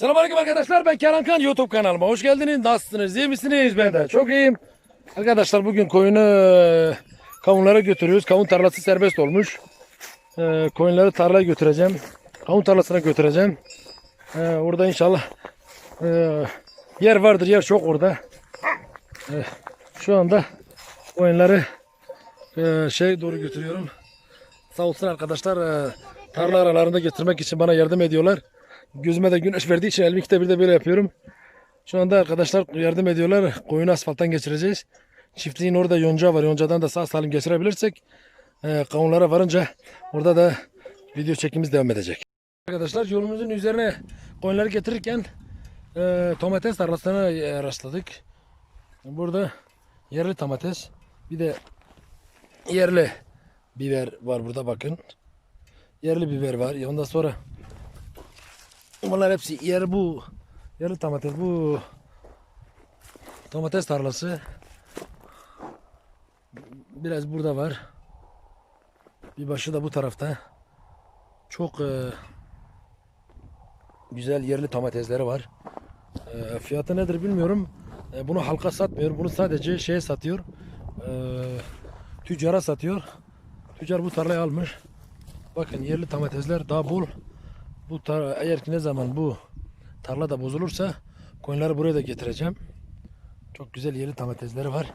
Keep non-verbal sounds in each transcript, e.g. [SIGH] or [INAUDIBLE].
Selamünaleyküm arkadaşlar ben Kenan Kan YouTube kanalıma hoş geldiniz. Nasılsınız iyi misiniz? Ben de çok iyiyim. Arkadaşlar bugün koyunu kavunlara götürüyoruz. Kavun tarlası serbest olmuş. E, koyunları tarlaya götüreceğim. Kavun tarlasına götüreceğim. E, orada inşallah e, yer vardır yer çok orada. E, şu anda koyunları e, şey doğru götürüyorum. Sağ olsun arkadaşlar e, tarla aralarında getirmek için bana yardım ediyorlar. Gözüme de güneş verdiği için elimi de böyle yapıyorum. Şu anda arkadaşlar yardım ediyorlar. Koyunu asfalttan geçireceğiz. Çiftliğin orada yonca var. Yoncadan da sağ salim geçirebilirsek e, kavunlara varınca orada da video çekimiz devam edecek. Arkadaşlar yolumuzun üzerine koyunları getirirken e, domates tarlasına e, rastladık. Burada yerli domates bir de yerli biber var burada bakın. Yerli biber var. Ondan sonra bunlar hepsi yer bu. Yerli domates bu. Domates tarlası. Biraz burada var. Bir başı da bu tarafta. Çok e, güzel yerli domatesleri var. E, fiyatı nedir bilmiyorum. E, bunu halka satmıyor. Bunu sadece şeye satıyor. E, tüccara satıyor. Tüccar bu tarlayı almış. Bakın yerli domatesler daha bol. Bu tar eğer ki ne zaman bu tarla da bozulursa koyunları buraya da getireceğim. Çok güzel yerli domatesleri var.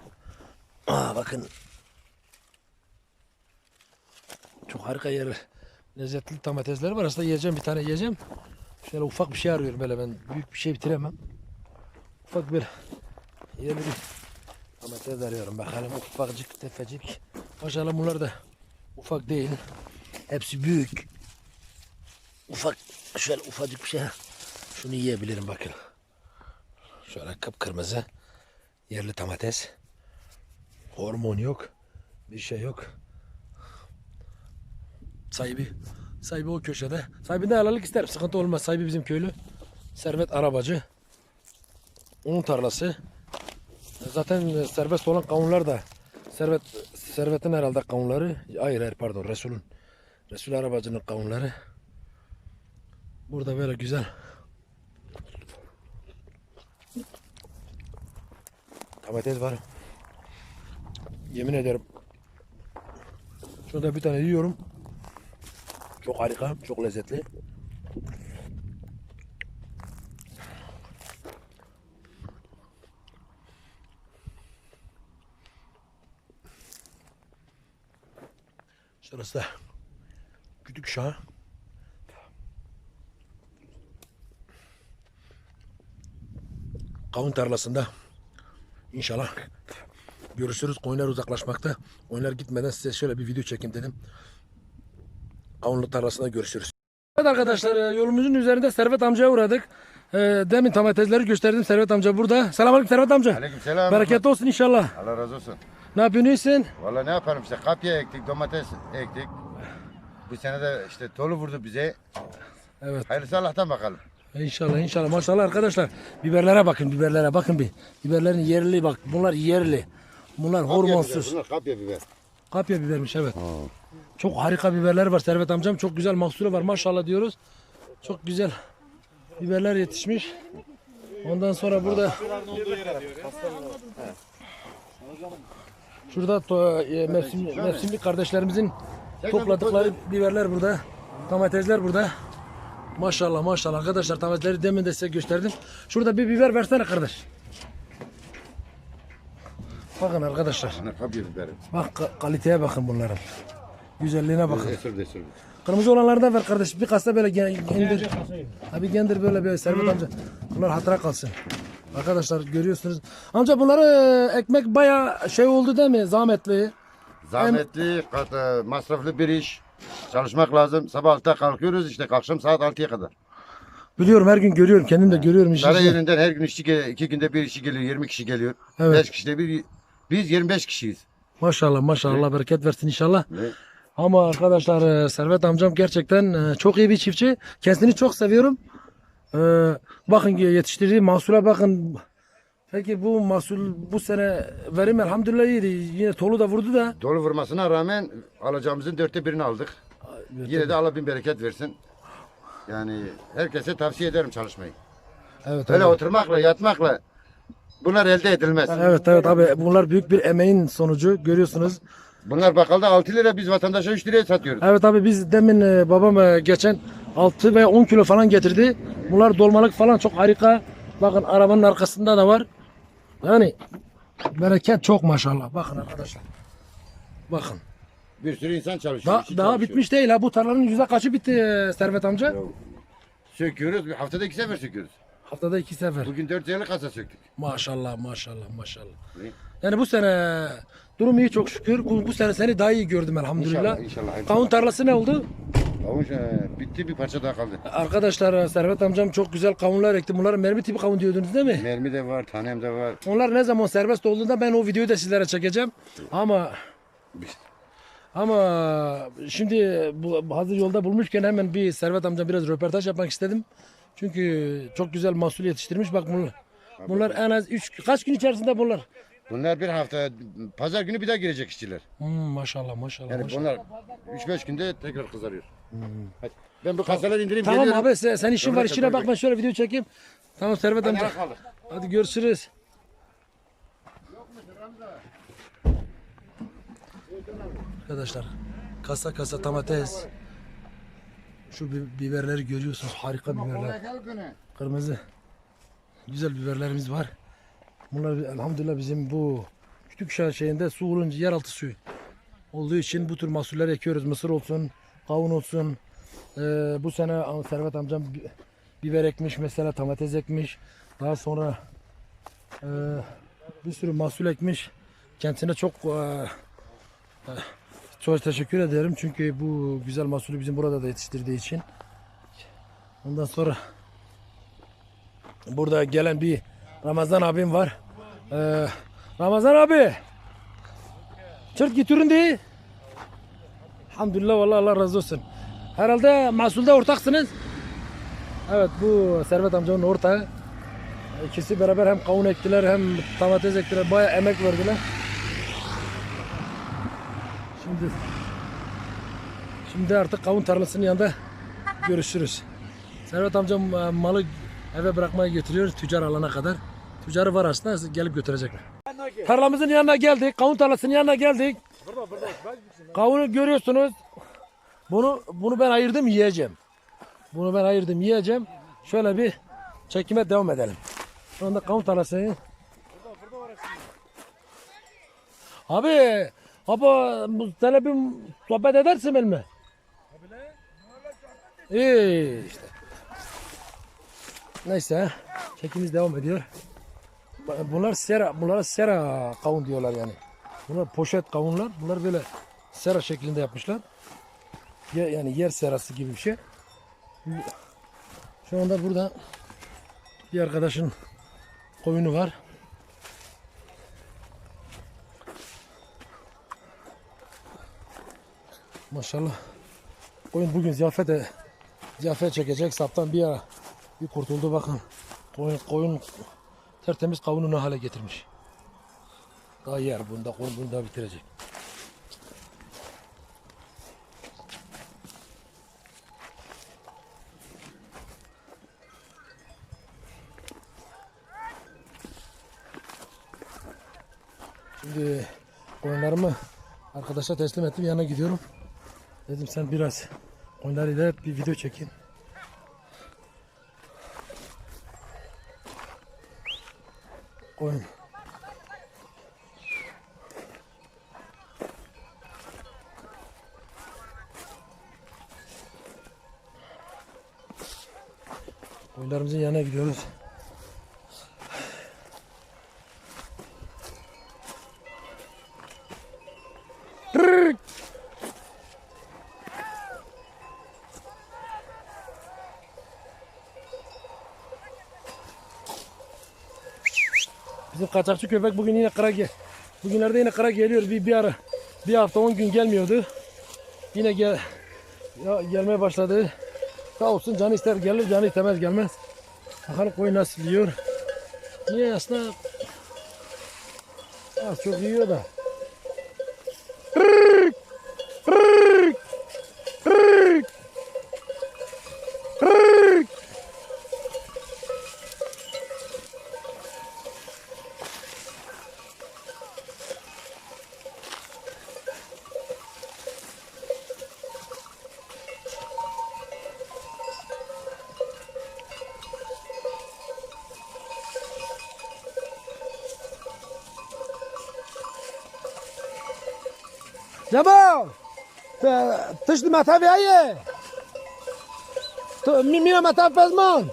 Aa bakın. Çok harika yer. Lezzetli domatesleri var. Aslında yiyeceğim bir tane yiyeceğim. Şöyle ufak bir şey arıyorum böyle ben. Büyük bir şey bitiremem. Ufak bir yerli bir domates arıyorum. Bakalım ufacık tefecik. Maşallah bunlar da ufak değil. Hepsi büyük. Ufak şöyle ufacık bir şey. Şunu yiyebilirim bakın. Şöyle kıpkırmızı yerli domates. Hormon yok. Bir şey yok. Sahibi sahibi o köşede. Sahibinden helallik isterim. Sıkıntı olmaz. Sahibi bizim köylü. Servet arabacı. Onun tarlası. Zaten serbest olan kavunlar da Servet Servet'in herhalde kavunları. Hayır hayır pardon Resul'ün. Resul arabacının kavunları. Burada böyle güzel. Domates var. Yemin ederim. Şurada bir tane yiyorum. Çok harika, çok lezzetli. Şurası da küçük şah. Kavun tarlasında inşallah görüşürüz. Koyunlar uzaklaşmakta. Koyunlar gitmeden size şöyle bir video çekeyim dedim. Kavunlu tarlasında görüşürüz. Evet arkadaşlar e, yolumuzun üzerinde Servet amcaya uğradık. E, Demin domatesleri gösterdim Servet amca burada. Selamünaleyküm Servet amca. Aleykümselam. Bereketli olsun inşallah. Allah razı olsun. Ne yapıyorsun iyisin? Valla ne yapalım işte kapya ektik, domates ektik. Bu sene de işte dolu vurdu bize. Evet. Hayırlısı Allah'tan bakalım. İnşallah inşallah maşallah arkadaşlar. Biberlere bakın biberlere bakın bir. Biberlerin yerli bak bunlar yerli. Bunlar hormonsuz. Bunlar kapya biber. Kapya bibermiş evet. Çok harika biberler var Servet amcam. Çok güzel mahsulü var maşallah diyoruz. Çok güzel biberler yetişmiş. Ondan sonra burada Şurada to, e, mevsim, mevsimlik kardeşlerimizin topladıkları biberler burada. Domatesler burada. Maşallah maşallah arkadaşlar domatesleri demin de size gösterdim. Şurada bir biber versene kardeş. Bakın arkadaşlar. Bak ka- kaliteye bakın bunların. Güzelliğine bakın. Esir. Kırmızı olanları da ver kardeş. Bir kasa böyle gen- gendir. Abi gendir böyle bir servet amca. Bunlar hatıra kalsın. Arkadaşlar görüyorsunuz. Amca bunları e, ekmek baya şey oldu değil mi? Zahmetli. Zahmetli, kat, e, masraflı bir iş. Çalışmak lazım. Sabah 6'da kalkıyoruz işte akşam saat 6'ya kadar. Biliyorum her gün görüyorum. Kendim de görüyorum işi. Dara yerinden her gün işçi gel- iki günde bir işçi geliyor, 20 kişi geliyor. Evet. 5 kişi de bir, biz 25 kişiyiz. Maşallah maşallah Allah bereket versin inşallah. Ne? Ama arkadaşlar e, Servet amcam gerçekten e, çok iyi bir çiftçi. Kendisini çok seviyorum. E, Bakın yetiştirdiği mahsula bakın. Peki bu mahsul bu sene verim elhamdülillah iyiydi. Yine tolu da vurdu da. Dolu vurmasına rağmen alacağımızın dörtte birini aldık. Yine de Allah bin bereket versin. Yani herkese tavsiye ederim çalışmayı. Evet, Öyle abi. oturmakla, yatmakla bunlar elde edilmez. Evet evet abi bunlar büyük bir emeğin sonucu görüyorsunuz. Bunlar bakkalda 6 lira biz vatandaşa 3 liraya satıyoruz. Evet abi biz demin e, babam e, geçen 6 veya 10 kilo falan getirdi. Bunlar dolmalık falan çok harika. Bakın arabanın arkasında da var. Yani bereket çok maşallah. Bakın arkadaşlar. Bakın. Bir sürü insan çalışıyor. Daha, işçi daha çalışıyor. bitmiş değil ha. Bu tarlanın yüzde kaçı bitti Servet amca? Söküyoruz. bir Haftada iki sefer söküyoruz. Haftada iki sefer. Bugün 4 yıllık kasa söktük. Maşallah maşallah maşallah. Ne? Yani bu sene durum iyi çok şükür. Bu, bu sene seni daha iyi gördüm elhamdülillah. İnşallah, inşallah. Kavun tarlası ne oldu? Kavun e, bitti bir parça daha kaldı. Arkadaşlar Servet amcam çok güzel kavunlar ekti. Bunları mermi tipi kavun diyordunuz değil mi? Mermi de var, tanem de var. Onlar ne zaman serbest olduğunda ben o videoyu da sizlere çekeceğim. Ama ama şimdi bu hazır yolda bulmuşken hemen bir Servet amca biraz röportaj yapmak istedim. Çünkü çok güzel mahsul yetiştirmiş. Bak bunlar, bunlar en az 3 kaç gün içerisinde bunlar? Bunlar bir hafta, pazar günü bir daha girecek işçiler. Hmm, maşallah maşallah. Yani maşallah. bunlar 3-5 günde tekrar kızarıyor. Hadi. Ben bu kasaları indireyim Tamam geliyorum. abi sen, sen işin var işine bak ben şöyle video çekeyim. Tamam Servet Hadi amca. kaldır. Hadi görüşürüz. Arkadaşlar kasa kasa domates. Şu bi- biberleri görüyorsunuz harika biberler. Kırmızı. Güzel biberlerimiz var. Bunlar elhamdülillah bizim bu küçük şehir şeyinde su olunca yeraltı suyu olduğu için bu tür mahsuller ekiyoruz. Mısır olsun, kavun olsun. Ee, bu sene Servet amcam bi- biber ekmiş mesela domates ekmiş. Daha sonra ee, bir sürü mahsul ekmiş. Kendisine çok ee, ee, çok teşekkür ederim çünkü bu güzel mahsulü bizim burada da yetiştirdiği için. Ondan sonra burada gelen bir Ramazan abim var. Ee, Ramazan abi. Çırt getirin diye. Elhamdülillah vallahi Allah razı olsun. Herhalde mahsulde ortaksınız. Evet bu Servet amcanın ortağı. İkisi beraber hem kavun ektiler hem domates ektiler. Bayağı emek verdiler. Şimdi Şimdi artık kavun tarlasının yanında görüşürüz. Servet amcam e, malı eve bırakmaya götürüyor tüccar alana kadar. Tüccarı var aslında gelip götürecekler. Tarlamızın yanına geldik. Kavun tarlasının yanına geldik. Kavunu görüyorsunuz. Bunu bunu ben ayırdım yiyeceğim. Bunu ben ayırdım yiyeceğim. Şöyle bir çekime devam edelim. Şu anda kavun tarlası. Abi, abi sana bir sohbet edersin benimle. İyi işte. Neyse, çekimiz devam ediyor. Bunlar sera, bunlara sera kavun diyorlar yani. Bunlar poşet kavunlar. Bunlar böyle sera şeklinde yapmışlar. Yani yer serası gibi bir şey. Şu anda burada bir arkadaşın koyunu var. Maşallah. Koyun bugün ziyafete ziyafet çekecek. Saptan bir ara bir kurtuldu bakın. Koyun, koyun tertemiz kavunu ne hale getirmiş. Daha yer bunda koyun bunu da bitirecek. Şimdi koyunlarımı arkadaşa teslim ettim yanına gidiyorum. Dedim sen biraz koyunlarıyla bir video çekin. Kaçakçı köpek bugün yine kıra gel. Bugünlerde yine kıra geliyor. Bir, bir ara bir hafta 10 gün gelmiyordu. Yine gel ya, gelmeye başladı. Sağ olsun canı ister gelir canı istemez gelmez. Bakalım koyun nasıl yiyor. Niye aslında az çok yiyor da. جبا تشت مطب ایه تو میره مطب پزمان!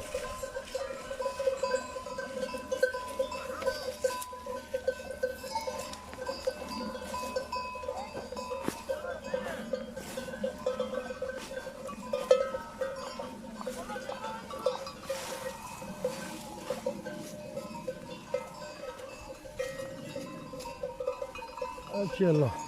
الله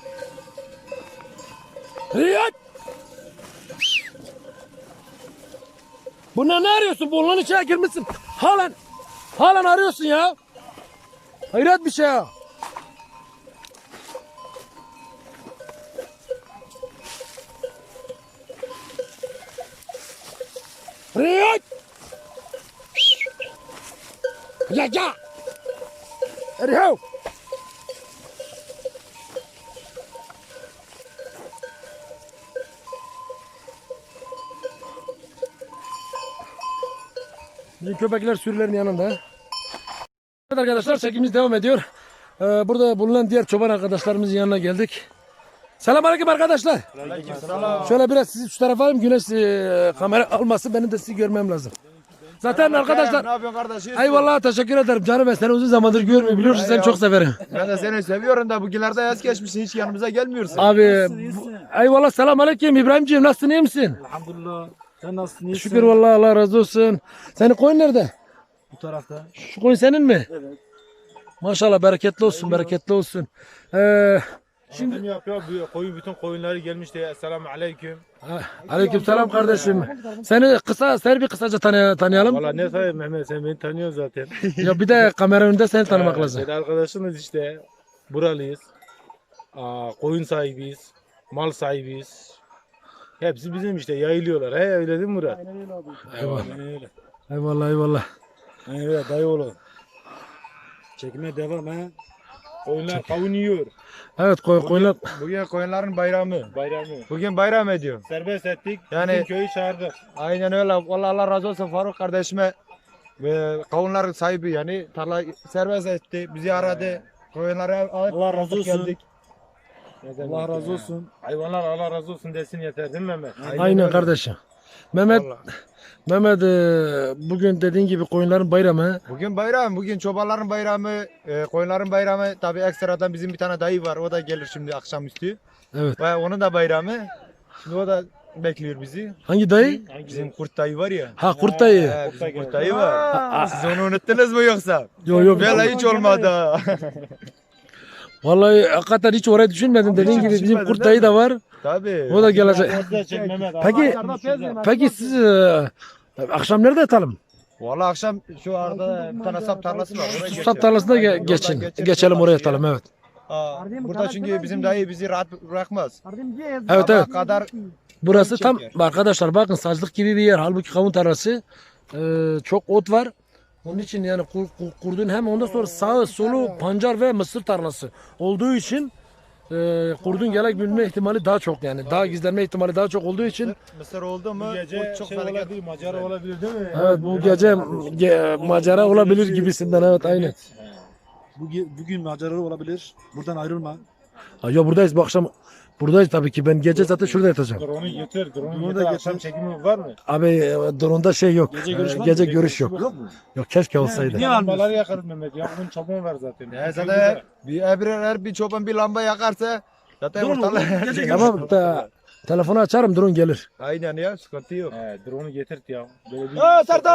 Bunlar ne arıyorsun? Bunların içine girmişsin. Halen, halen arıyorsun ya. Hayret bir şey ya. Riyad! Ya ya! Bizim köpekler sürülerin yanında. Evet arkadaşlar çekimimiz devam ediyor. Ee, burada bulunan diğer çoban arkadaşlarımızın yanına geldik. Selamünaleyküm arkadaşlar. Şöyle biraz sizi şu tarafa alayım. Güneş e, kamera alması benim de sizi görmem lazım. Zaten arkadaşlar Ne yapıyorsun kardeşim? Eyvallah teşekkür ederim canım ben seni uzun zamandır görmüyor biliyorsun seni çok severim. Ben de seni seviyorum da bugünlerde yaz geçmişsin hiç yanımıza gelmiyorsun. Abi bu, eyvallah selamünaleyküm İbrahimciğim nasılsın iyi misin? Elhamdülillah. Sen nasılsın? İyisin? Şükür vallahi Allah razı olsun. Senin koyun nerede? Bu tarafta. Şu koyun senin mi? Evet. Maşallah bereketli olsun bereketli olsun. Ee, Şimdi Şimdi yapıyor. Bu koyun bütün koyunları gelmiş diye. Selamun aleyküm. aleyküm selam kardeşim. Seni kısa seni bir kısaca tanı, tanıyalım. Valla ne sayayım Mehmet sen beni tanıyorsun zaten. Ya bir de kamera önünde seni tanımak lazım. Biz arkadaşınız işte. Buralıyız. Aa, koyun sahibiyiz. Mal sahibiyiz. Hepsi bizim işte yayılıyorlar. He öyle değil mi Murat? Eyvallah. Aynen öyle. Eyvallah eyvallah. Aynen öyle dayı oğlu. Çekime devam ha. Koyunlar kavun yiyor. Evet koy, koyunlar. Bugün koyunların bayramı. Bayramı. Bugün bayram ediyor. Serbest ettik. Yani- Yani köyü çağırdık. Aynen öyle. Vallahi Allah razı olsun Faruk kardeşime. Ve kavunların sahibi yani tarla serbest etti. Bizi aradı. Koyunları alıp Allah razı olsun. geldik. Allah razı olsun. Hayvanlar Allah razı olsun desin yeter değil mi Mehmet? Aynen öyle. kardeşim. Mehmet Vallahi. Mehmet e, bugün dediğin gibi koyunların bayramı. Bugün bayram. Bugün çobanların bayramı, e, koyunların bayramı. Tabii ekstradan bizim bir tane dayı var. O da gelir şimdi akşamüstü. Evet. Ve onun da bayramı. Şimdi o da bekliyor bizi. Hangi dayı? Bizim kurt dayı var ya. Ha kurt dayı. He, bizim kurt dayı var. Siz onu unuttunuz mu yoksa? Yo yo. Böyle hiç olmadı. [LAUGHS] Vallahi hakikaten hiç oraya düşünmedim. Dediğin gibi bizim kurt dayı da var. Tabii. O da gelecek. Peki peki siz e, akşam nerede yatalım? Valla akşam şu arada bir tane sap tarlası var. Oraya geçelim. sap tarlasına ge- Yoldan geçin. geçelim, Geçelim oraya karşıya. yatalım evet. Aa, burada çünkü bizim dayı bizi rahat bırakmaz. Evet evet. kadar Burası tam çeker. arkadaşlar bakın sazlık gibi bir yer. Halbuki kavun tarlası. Ee, çok ot var. Onun için yani kur- kur- kurdun hem ondan sonra sağı solu pancar ve mısır tarlası olduğu için e, kurdun gelebilme ihtimali daha çok yani. Daha gizlenme ihtimali daha çok olduğu için mısır oldu mu Bu gece çok şey felaket. olabilir, macera olabilir değil mi? evet bu gece ge- macera olabilir gibisinden evet aynen. Bugün, bugün maceralı olabilir. Buradan ayrılma. Ha, Ya buradayız bu akşam. Buradayız tabii ki. Ben gece zaten şurada yatacağım. Drone'u getir, drone'u getir. Akşam çekimi var mı? Abi e, drone'da şey yok. Gece Ee, görüş var mı? Gece görüş yok. Yok mu? Yok keşke olsaydı. Niye Lambaları yakarız Mehmet. Yakın çabuk var zaten. Ya zaten bir ebirer her bir çoban bir lamba yakarsa zaten oğlum, ortalık gece [LAUGHS] Tamam da telefonu açarım drone gelir. Aynen ya sıkıntı yok. He, drone'u getirt ya. Böyle bir Ya Serdo!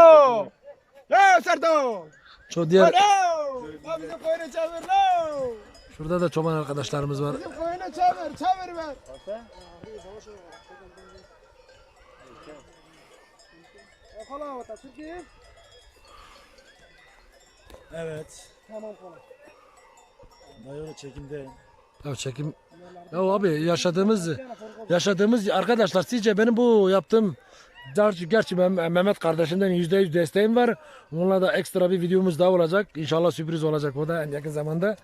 Ya Serdo! Şu diğer! Ya bizim koyunu çevir lan! Şurada da çoban arkadaşlarımız var. Bizim koyunu çevir, çevir ver. Evet. Dayı öyle çekimde. Ya çekim. Ya abi yaşadığımız yaşadığımız arkadaşlar sizce benim bu yaptığım gerçi, gerçi Meh- Mehmet kardeşimden yüzde yüz desteğim var. Onunla da ekstra bir videomuz daha olacak. İnşallah sürpriz olacak o da en yakın zamanda.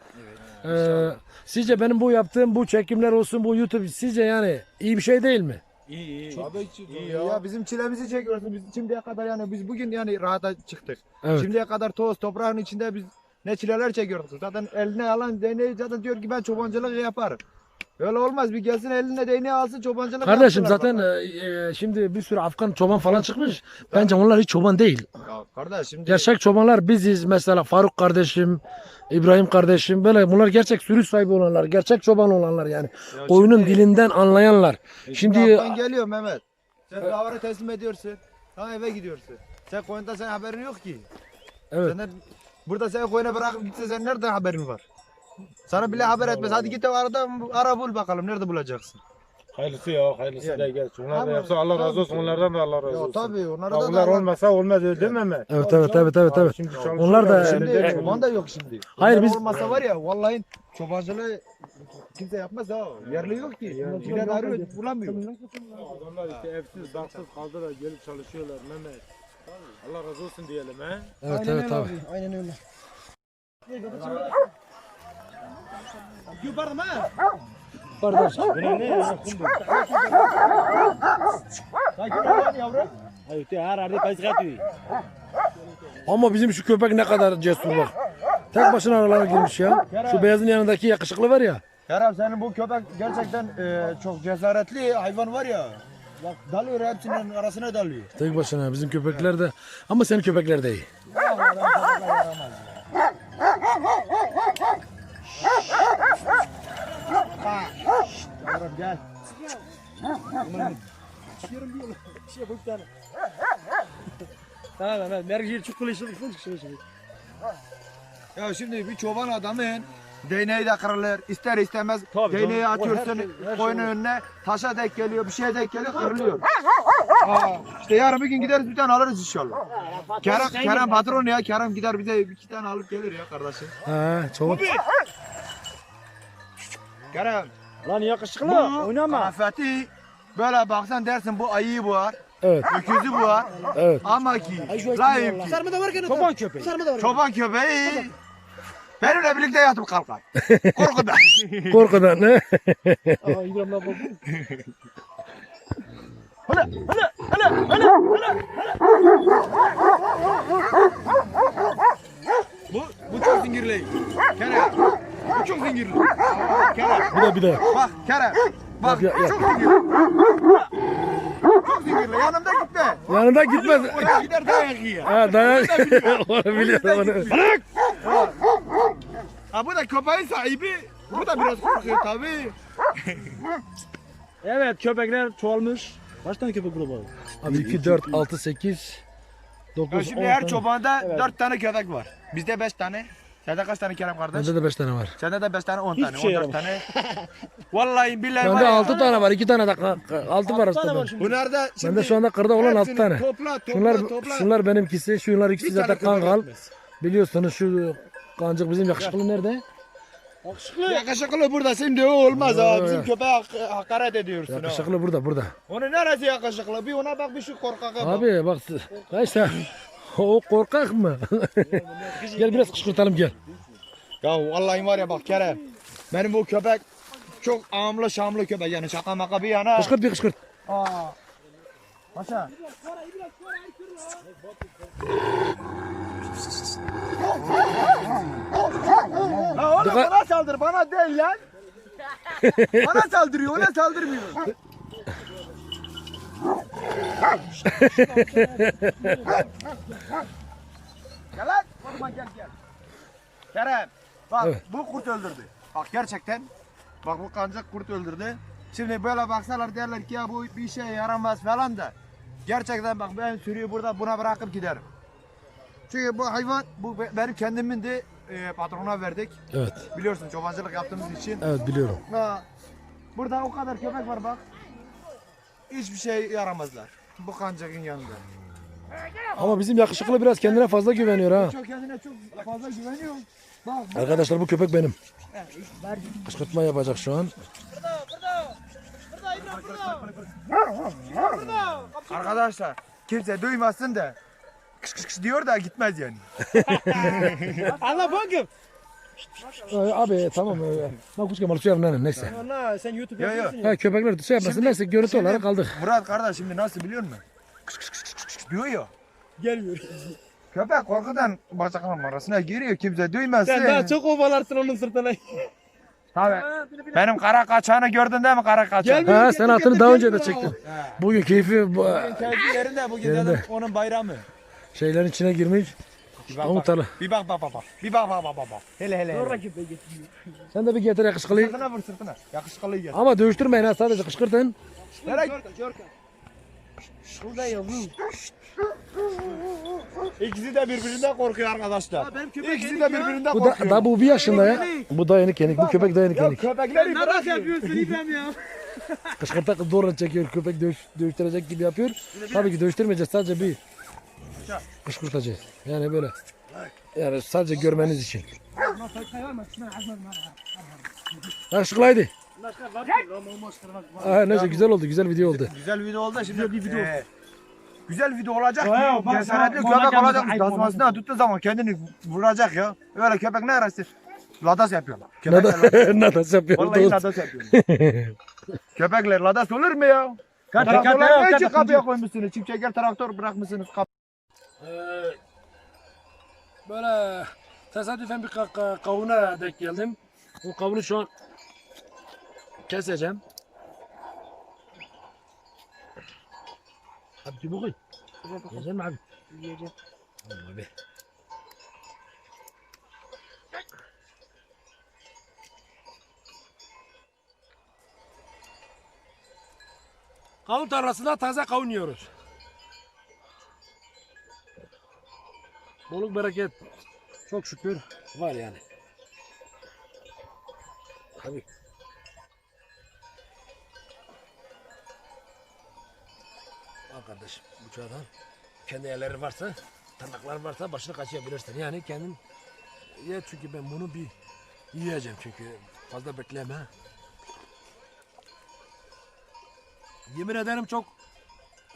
Ee, sizce benim bu yaptığım bu çekimler olsun bu YouTube sizce yani iyi bir şey değil mi? İyi iyi. Tabii ki. İyi ya. ya. bizim çilemizi çekiyorsun. Biz şimdiye kadar yani biz bugün yani rahata çıktık. Evet. Şimdiye kadar toz toprağın içinde biz ne çileler çekiyorduk. Zaten eline alan değneği zaten diyor ki ben çobancılık yaparım. Öyle olmaz. Bir gelsin eline değneği alsın çobancılık Kardeşim zaten e, e, şimdi bir sürü Afgan çoban falan çıkmış. Bence onlar hiç çoban değil. Ya kardeş şimdi Gerçek çobanlar biziz. Mesela Faruk kardeşim, İbrahim kardeşim böyle bunlar gerçek sürü sahibi olanlar, gerçek çoban olanlar yani. Ya Oyunun şimdi- dilinden anlayanlar. Şimdi Şimdi Afgan geliyor Mehmet. Sen davarı teslim ediyorsun. Ha eve gidiyorsun. Sen koyunda senin haberin yok ki. evet. Senden, burada seni koyuna bırakıp gitse sen nereden haberin var? Sana bile haber etmez. Hadi git arada ara bul bakalım. Nerede bulacaksın? Hayırlısı ya hayırlısı Yani. da gel. Onlar da yapsa Allah razı olsun. tabii. Onlardan da Allah razı Ya olsun. tabii onlara Ya da Onlar olmasa olmaz öyle değil mi Mehmet? Evet evet evet evet evet. Şimdi Onlar da- Şimdi mi? çoban da yok şimdi. Hayır, Onlar biz- olmasa var ya vallahi çobancılığı kimse yapmaz ha. Yerli yok ki. Millet arıyor bulamıyor. Adamlar işte evsiz, barksız kaldı da gelip çalışıyorlar Mehmet. Allah razı olsun diyelim he. Evet evet abi. Aynen öyle. Kardeş. Ama bizim şu köpek ne kadar cesur bak. Tek başına aralara girmiş ya. Şu beyazın yanındaki yakışıklı var ya. Kerem senin bu köpek gerçekten e, çok cesaretli hayvan var ya. Bak dalıyor hepsinin arasına dalıyor. Tek başına bizim köpekler de. Ama senin köpekler de iyi. Yavrum gel. Tamam evet. Mergil çok kılıçlı çok kılıçlı. Ya şimdi bir çoban adamın değneği de kırılır. ister istemez Tabii değneği canım. Atıyorsun her- her şey koyunun önüne taşa denk geliyor bir şeye denk geliyor kırılıyor. Aa, işte yarın bir gün gideriz bir tane alırız inşallah. Kerem, Kerem patron ya Kerem gider bize iki tane alıp gelir ya kardeşim. Ha, çok. Kerem Lan yakışıklı bu oynama. kafeti böyle baksan dersin bu ayıyı bu var. Evet, Öküzü bu var. evet. Ama ki layık ki Sarma da var gene. Çoban köpeği. Sarma da var. çoban köpeği benimle birlikte yatıp kalkar. [LAUGHS] Korkudan. Korkudan ne? Aa İbrahim abi bu. Bu, bu çok zingirli. Kerem. Bu çok zingirli. Kerem. Bir de bir de. Bak Kerem. Bak Yap, yap, çok zingirli. Çok zingirli. Yanımda gitme. Yanında gitmez. Oraya gider dayak yiyor. Ha dayan. [LAUGHS] Onu biliyorum onu. Bırak. Ha bu da köpeğin sahibi. Bu da biraz korkuyor tabii. Evet köpekler çoğalmış. Kaç tane köpek grubu var? Abi 2, 4, 6, 8, 9, Ya 10 şimdi her tane. çobanda Evet. 4 tane köpek var. Bizde 5 tane. Sende kaç tane Kerem kardeş? Bende de 5 tane var. Sende de 5 tane 10 tane. şey 14 tane. Vallahi billahi Bende ya. 6 tane var. 2 tane de 6 var aslında. şimdi. Bunlar da Bende şu anda kırda olan 6 hepsini tane. Topla topla Şunlar topla. şunlar benimkisi, şunlar ikisi zaten kangal. Biliyorsunuz şu kancık bizim yakışıklı nerede? Yakışıklı. Yakışıklı burada şimdi o olmaz. Ya, Bizim köpeğe hak- hakaret ediyorsun ha. Yakışıklı burada burada. Onun neresi yakışıklı? Bir ona bak bir şu korkaka bak. Abi bak işte o korkak mı? gel biraz kışkırtalım gel. Ya vallahi var ya bak Kerem. Benim bu köpek çok amlı şamlı köpek yani şaka maka bir yana. Kışkırt bir kışkırt. Aa. Paşa. La oğlum Dikkat- bana saldır bana değil lan. [LAUGHS] bana saldırıyor ona saldırmıyor. [LAUGHS] gel lan. Korkma gel gel. Kerem bak Evet. bu kurt öldürdü. Bak gerçekten. Bak bu kancak kurt öldürdü. Şimdi böyle baksalar derler ki ya bu bir şey yaramaz falan da. Gerçekten bak ben sürüyü burada buna bırakıp giderim. Çünkü bu hayvan bu be- benim kendimin de e, patrona verdik. Evet. Biliyorsun çobancılık yaptığımız için. Evet biliyorum. Ha, burada o kadar köpek var bak. Hiçbir şey yaramazlar. Bu kancakın yanında. Ama bizim yakışıklı biraz kendine fazla güveniyor ha. Çok kendine çok fazla güveniyor. Bak Arkadaşlar bu köpek benim. Kışkırtma yapacak şu an. arkadaşlar kimse duymasın da kış kış kış diyor da gitmez yani. [LAUGHS] Allah bakım. Abi tamam. e, Bak kuş kemal su yapın neyse. Ana sen YouTube Yo, yo. yapıyorsun ya. Ha köpekler şey yapmasın Şimdi- neyse görüntü şimdi- olarak kaldık. Murat kardeş şimdi nasıl biliyor musun? Kış kış kış kış kış diyor ya. Gelmiyor. Köpek korkudan bacaklarının arasına giriyor kimse duymasın. Sen daha çok ovalarsın onun sırtına. Tabii. Benim kara kaçağını gördün değil mi kara kaçağını? Ha sen atını daha önce de çektin. Bugün keyfi bu, Kendi yerinde bugün Yerinde. dedim onun bayramı. Şeylerin içine girmiş. Bir bak bak. Bir bak bak bak. Bir bak bak bak bak. Hele hele. hele. Sen de bir getir yakışıklıyı. Sırtına vur sırtına. Yakışıklı gel. Ama dövüştürmeyin ha sadece kışkırtın. Nereye? İkisi de birbirinden korkuyor arkadaşlar. İkisi de birbirinden Bu da, korkuyor. da bu bir yaşında ya. Bu da yeni kenik. Bu köpek yeni Ya kenik. köpekleri bırak yapıyorsun İbrahim ya. Kışkırtak zorla çekiyor. Köpek dövüş, dövüştürecek gibi yapıyor. Tabii ki dövüştürmeyeceğiz. Sadece bir kışkırtacağız. Yani böyle. Yani sadece görmeniz için. Yakışıklıydı. Aha, neyse güzel oldu. Güzel video oldu. Güzel video oldu şimdi. Güzel video. güzel video olacak Ya, bak, cesaretli köpek olacak. gelmedi, Tasmasına tuttuğu zaman kendini vuracak ya. Öyle köpek ne arası? Ladas yapıyorlar. Köpekler ladas. [LAUGHS] Nada, nada yapıyor. Vallahi ladas yapıyorlar. Köpekler ladas olur mu ya? Kaç Traktörler ne için kapıya koymuşsunuz? Çiftçiler traktör bırakmışsınız. Kap Ee, böyle tesadüfen bir ka- ka- kavuna denk geldim. O kavunu şu an keseceğim. Abi çubuk koy. Yiyecek mi abi? Yiyeceğim. Abi. Kavun tarlasında taze kavun yiyoruz. Bolluk bereket çok şükür var yani. Tabii. Al kardeşim bıçağdan kendi elleri varsa tırnaklar varsa başını kaçıyabilirsin. Yani kendin ye çünkü ben bunu bir yiyeceğim çünkü fazla bekleme. Yemin ederim çok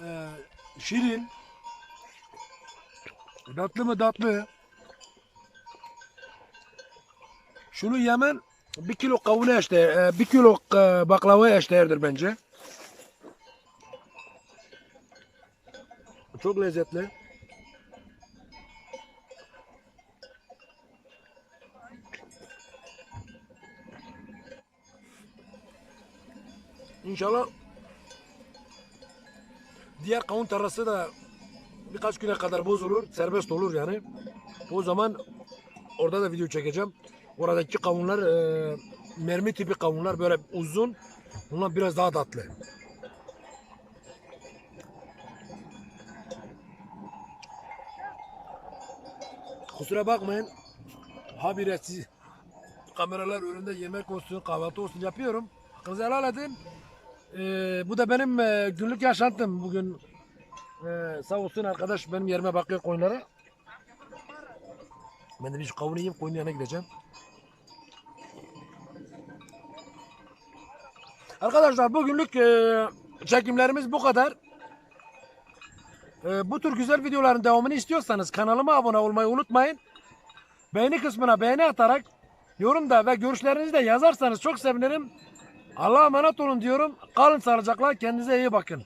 eee şirin. Tatlı mı tatlı. Şunu yemen bir kilo kavuna eşdeğer, bir kilo e, baklava eşdeğerdir bence. Çok lezzetli. İnşallah diğer kavun tarlası da birkaç güne kadar bozulur, serbest olur yani. O zaman orada da video çekeceğim. Oradaki kavunlar e, mermi tipi kavunlar böyle uzun. Bunlar biraz daha tatlı. Kusura bakmayın. Habire siz kameralar önünde yemek olsun, kahvaltı olsun yapıyorum. Hakkınızı helal edin. E, bu da benim e, günlük yaşantım. Bugün ee, sağ olsun arkadaş benim yerime bakıyor koyunlara. Ben de bir şu kavunu yiyeyim koyunun yanına gideceğim. Arkadaşlar bugünlük e, çekimlerimiz bu kadar. E, bu tür güzel videoların devamını istiyorsanız kanalıma abone olmayı unutmayın. Beğeni kısmına beğeni atarak yorumda ve görüşlerinizi de yazarsanız çok sevinirim. Allah'a emanet olun diyorum. Kalın sağlıcakla kendinize iyi bakın.